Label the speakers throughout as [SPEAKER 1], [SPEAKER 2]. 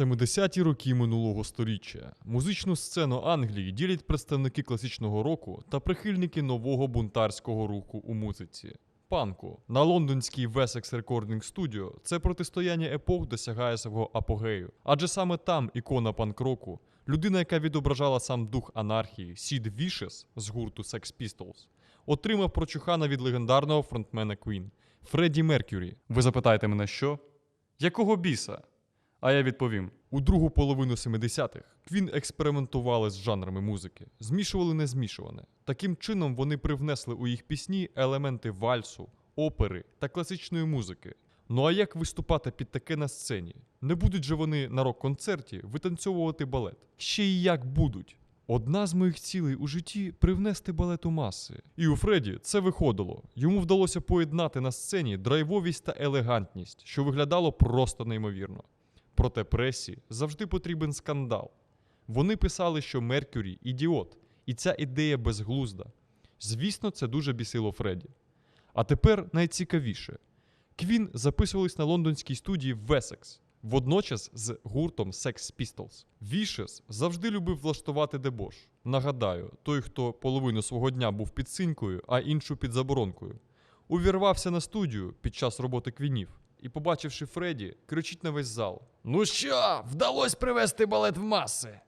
[SPEAKER 1] 70-ті роки минулого сторіччя музичну сцену Англії ділять представники класичного року та прихильники нового бунтарського руху у музиці. Панку на лондонській Wessex Recording Studio це протистояння епох досягає свого апогею, адже саме там ікона панк-року, людина, яка відображала сам дух анархії, Сід Вішес з гурту Sex Pistols, отримав прочухана від легендарного фронтмена Queen Фредді Меркюрі. Ви запитаєте мене, що? Якого біса? А я відповім: у другу половину 70-х Квін експериментували з жанрами музики, змішували незмішуване. Таким чином вони привнесли у їх пісні елементи вальсу, опери та класичної музики. Ну а як виступати під таке на сцені? Не будуть же вони на рок-концерті витанцьовувати балет. Ще й як будуть. Одна з моїх цілей у житті привнести балет у маси. І у Фредді це виходило. Йому вдалося поєднати на сцені драйвовість та елегантність, що виглядало просто неймовірно. Проте пресі завжди потрібен скандал. Вони писали, що Меркюрі ідіот, і ця ідея безглузда. Звісно, це дуже бісило Фредді. А тепер найцікавіше. Квін записувались на лондонській студії Wessex, водночас з гуртом Sex Pistols. Вішес завжди любив влаштувати дебош. Нагадаю, той, хто половину свого дня був під синькою, а іншу під заборонкою, увірвався на студію під час роботи квінів і, побачивши Фредді, кричить на весь зал: Ну що, вдалося привести балет в маси?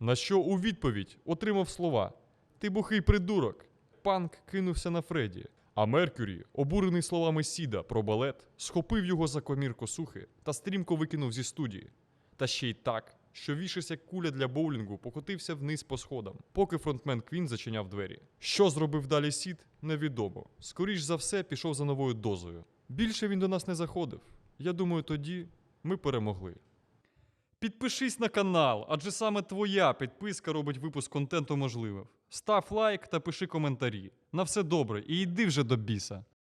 [SPEAKER 1] На що у відповідь отримав слова: Ти бухий придурок. Панк кинувся на Фредді. А Меркюрі, обурений словами Сіда про балет, схопив його за комір косухи та стрімко викинув зі студії. Та ще й так, що вішись як куля для боулінгу покотився вниз по сходам, поки фронтмен Квін зачиняв двері. Що зробив далі Сід, невідомо. Скоріш за все, пішов за новою дозою. Більше він до нас не заходив. Я думаю, тоді ми перемогли. Підпишись на канал, адже саме твоя підписка робить випуск контенту можливим. Став лайк та пиши коментарі. На все добре і йди вже до біса.